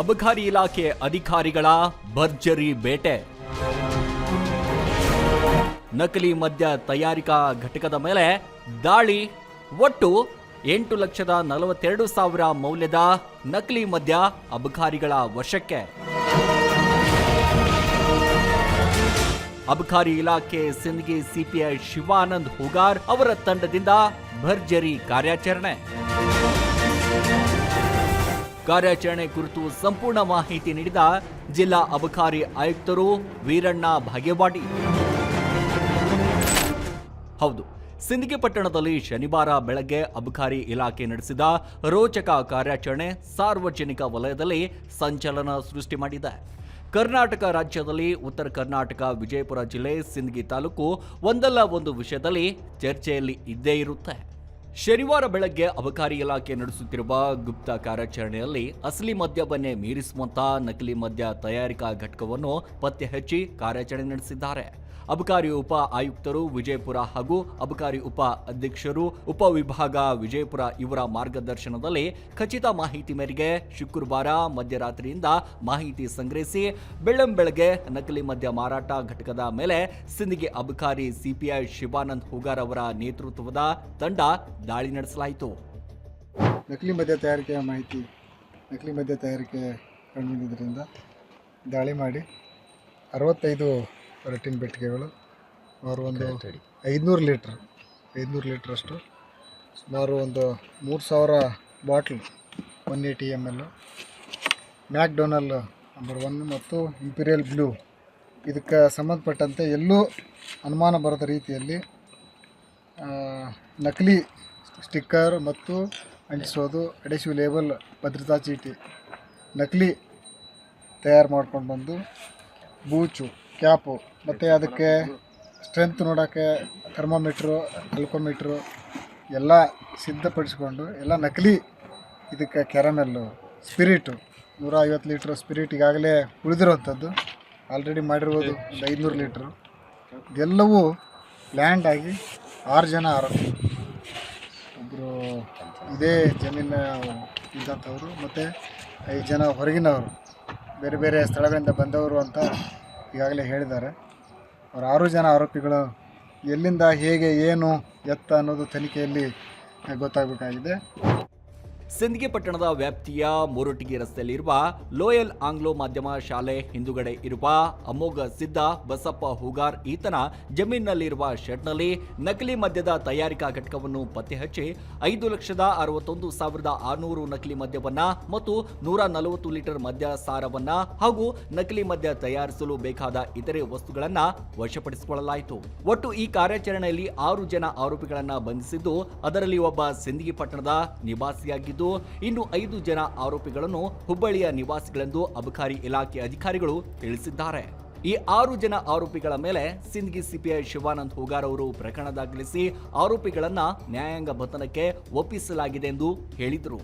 ಅಬಕಾರಿ ಇಲಾಖೆ ಅಧಿಕಾರಿಗಳ ಭರ್ಜರಿ ಬೇಟೆ. ನಕಲಿ ಮದ್ಯ ತಯಾರಿಕಾ ಘಟಕದ ಮೇಲೆ ದಾಳಿ. ಒಟ್ಟು ಎಂಟು ಲಕ್ಷದ ನಲವತ್ತೆರಡು ಸಾವಿರ ಮೌಲ್ಯದ ನಕಲಿ ಮದ್ಯ ಅಬಕಾರಿಗಳ ವಶಕ್ಕೆ. ಅಬಕಾರಿ ಇಲಾಖೆ ಸಿಂದಗಿ ಸಿಪಿಐ ಶಿವಾನಂದ್ ಹುಗಾರ್ ಅವರ ತಂಡದಿಂದ ಭರ್ಜರಿ ಕಾರ್ಯಾಚರಣೆ. ಕಾರ್ಯಾಚರಣೆ ಕುರಿತು ಸಂಪೂರ್ಣ ಮಾಹಿತಿ ನೀಡಿದ ಜಿಲ್ಲಾ ಅಬಕಾರಿ ಆಯುಕ್ತರು ವೀರಣ್ಣ ಭಾಗ್ಯವಾಡಿ. ಹೌದು, ಸಿಂದಗಿ ಪಟ್ಟಣದಲ್ಲಿ ಶನಿವಾರ ಬೆಳಗ್ಗೆ ಅಬಕಾರಿ ಇಲಾಖೆ ನಡೆಸಿದ ರೋಚಕ ಕಾರ್ಯಾಚರಣೆ ಸಾರ್ವಜನಿಕ ವಲಯದಲ್ಲಿ ಸಂಚಲನ ಸೃಷ್ಟಿ ಮಾಡಿದೆ. ಕರ್ನಾಟಕ ರಾಜ್ಯದಲ್ಲಿ ಉತ್ತರ ಕರ್ನಾಟಕ, ವಿಜಯಪುರ ಜಿಲ್ಲೆ, ಸಿಂದಗಿ ತಾಲೂಕು ಒಂದಲ್ಲ ಒಂದು ವಿಷಯದಲ್ಲಿ ಚರ್ಚೆಯಲ್ಲಿ ಇದ್ದೇ ಇರುತ್ತೆ. ಶನಿವಾರ ಬೆಳಗ್ಗೆ ಅಬಕಾರಿ ಇಲಾಖೆ ನಡೆಸುತ್ತಿರುವ ಗುಪ್ತ ಕಾರ್ಯಾಚರಣೆಯಲ್ಲಿ ಅಸಲಿ ಮದ್ಯವನ್ನೇ ಮೀರಿಸುವಂತಹ ನಕಲಿ ಮದ್ಯ ತಯಾರಿಕಾ ಘಟಕವನ್ನು ಪತ್ತೆ ಹಚ್ಚಿ ಕಾರ್ಯಾಚರಣೆ ನಡೆಸಿದ್ದಾರೆ. ಅಬಕಾರಿ ಉಪ ಆಯುಕ್ತರು ವಿಜಯಪುರ ಹಾಗೂ ಅಬಕಾರಿ ಉಪ ಅಧ್ಯಕ್ಷರು ಉಪವಿಭಾಗ ವಿಜಯಪುರ ಇವರ ಮಾರ್ಗದರ್ಶನದಲ್ಲಿ ಖಚಿತ ಮಾಹಿತಿ ಮೇರೆಗೆ ಶುಕ್ರವಾರ ಮಧ್ಯರಾತ್ರಿಯಿಂದ ಮಾಹಿತಿ ಸಂಗ್ರಹಿಸಿ ಬೆಳ್ಳಂಬೆಳಗ್ಗೆ ನಕಲಿ ಮದ್ಯ ಮಾರಾಟ ಘಟಕದ ಮೇಲೆ ಸಿಂದಗಿ ಅಬಕಾರಿ ಸಿಪಿಐ ಶಿವಾನಂದ್ ಹುಗಾರ್ ಅವರ ನೇತೃತ್ವದ ತಂಡ ದಾಳಿ ನಡೆಸಲಾಯಿತು. ನಕಲಿ ಮದ್ಯ ತಯಾರಿಕೆಯ ಮಾಹಿತಿ ನಕಲಿ ಮದ್ಯ ತಯಾರಿಕೆ ಕಂಡುಬಂದಿದ್ದರಿಂದ ದಾಳಿ ಮಾಡಿ ಅರವತ್ತೈದು ರಟ್ಟಿನ ಬೆಟ್ಟಿಗೆಗಳು ಸುಮಾರು ಒಂದು ಐದುನೂರು ಲೀಟ್ರ್ ಐದುನೂರು ಲೀಟ್ರಷ್ಟು ಸುಮಾರು ಒಂದು ಮೂರು ಸಾವಿರ bottle one eighty M L McDonald number one ಮತ್ತು ಇಂಪೀರಿಯಲ್ ಬ್ಲೂ. ಇದಕ್ಕೆ ಸಂಬಂಧಪಟ್ಟಂತೆ ಎಲ್ಲೂ ಅನುಮಾನ ಬರದ ರೀತಿಯಲ್ಲಿ ಆ, ನಕಲಿ ಸ್ಟಿಕ್ಕರ್ ಮತ್ತು ಅಂಟಿಸೋದು ಅಡೆಸಿವ್ ಲೇಬಲ್, ಭದ್ರತಾ ಚೀಟಿ, ನಕಲಿ ತಯಾರು ಮಾಡ್ಕೊಂಡು ಬಂದು, ಬೂಚು, ಕ್ಯಾಪು, ಮತ್ತು ಅದಕ್ಕೆ ಸ್ಟ್ರೆಂತ್ ನೋಡೋಕ್ಕೆ ಥರ್ಮೋಮೀಟ್ರು, ಅಲ್ಕೋಮೀಟ್ರು ಎಲ್ಲ ಸಿದ್ಧಪಡಿಸ್ಕೊಂಡು, ಎಲ್ಲ ನಕಲಿ ಇದಕ್ಕೆ ಕ್ಯಾರಮೆಲ್ಲು, ಸ್ಪಿರಿಟು ನೂರ ಐವತ್ತು ಲೀಟ್ರ್ ಸ್ಪಿರಿಟ್ ಈಗಾಗಲೇ ಉಳಿದಿರೋವಂಥದ್ದು. ಆಲ್ರೆಡಿ ಮಾಡಿರ್ಬೋದು ಒಂದು ಐದುನೂರು ಲೀಟ್ರು. ಇದೆಲ್ಲವೂ ಲ್ಯಾಂಡ್ ಆಗಿ ಆರು ಜನ ಒಬ್ಬರು ಇದೇ ಜಮೀನ ಇದ್ದಂಥವ್ರು ಮತ್ತು ಐದು ಜನ ಹೊರಗಿನವರು, ಬೇರೆ ಬೇರೆ ಸ್ಥಳಗಳಿಂದ ಬಂದವರು ಅಂತ ಈಗಾಗಲೇ ಹೇಳಿದ್ದಾರೆ. ಅವ್ರು ಆರು ಜನ ಆರೋಪಿಗಳು, ಎಲ್ಲಿಂದ ಹೇಗೆ ಏನು ಎತ್ತ ಅನ್ನೋದು ತನಿಖೆಯಲ್ಲಿ ಗೊತ್ತಾಗಬೇಕಾಗಿದೆ. ಸಿಂದಗಿ ಪಟ್ಟಣದ ವ್ಯಾಪ್ತಿಯ ಮೂರೊಟ್ಟಿಗೆ ರಸ್ತೆಯಲ್ಲಿರುವ ಲೋಯಲ್ ಆಂಗ್ಲೋ ಮಾಧ್ಯಮ ಶಾಲೆ ಹಿಂದುಗಡೆ ಇರುವ ಅಮೋಘ ಸಿದ್ಧ ಬಸಪ್ಪ ಹುಗಾರ್ ಈತನ ಜಮೀನಿನಲ್ಲಿರುವ ಶೆಡ್ನಲ್ಲಿ ನಕಲಿ ಮದ್ಯದ ತಯಾರಿಕಾ ಘಟಕವನ್ನು ಪತ್ತೆ ಹಚ್ಚಿ ಐದು ಲಕ್ಷದ ಅರವತ್ತೊಂದು ಸಾವಿರದ ಆರುನೂರು ನಕಲಿ ಮದ್ಯವನ್ನ ಮತ್ತು ನೂರ ನಲವತ್ತು ಲೀಟರ್ ಮದ್ಯ ಸಾರವನ್ನ ಹಾಗೂ ನಕಲಿ ಮದ್ಯ ತಯಾರಿಸಲು ಬೇಕಾದ ಇತರೆ ವಸ್ತುಗಳನ್ನ ವಶಪಡಿಸಿಕೊಳ್ಳಲಾಯಿತು. ಒಟ್ಟು ಈ ಕಾರ್ಯಾಚರಣೆಯಲ್ಲಿ ಆರು ಜನ ಆರೋಪಿಗಳನ್ನ ಬಂಧಿಸಿದ್ದು ಅದರಲ್ಲಿ ಒಬ್ಬ ಸಿಂದಗಿ ಪಟ್ಟಣದ ನಿವಾಸಿಯಾಗಿದ್ದು ಇನ್ನು ಐದು ಜನ ಆರೋಪಿಗಳನ್ನು ಹುಬ್ಬಳ್ಳಿಯ ನಿವಾಸಿಗಳೆಂದು ಅಬಕಾರಿ ಇಲಾಖೆ ಅಧಿಕಾರಿಗಳು ತಿಳಿಸಿದ್ದಾರೆ. ಈ ಆರು ಜನ ಆರೋಪಿಗಳ ಮೇಲೆ ಸಿಂದಗಿ ಸಿಪಿಐ ಶಿವಾನಂದ್ ಹುಗಾರ್ ಅವರು ಪ್ರಕರಣ ದಾಖಲಿಸಿ ಆರೋಪಿಗಳನ್ನ ನ್ಯಾಯಾಂಗ ಬಂಧನಕ್ಕೆ ಒಪ್ಪಿಸಲಾಗಿದೆ ಎಂದು ಹೇಳಿದರು.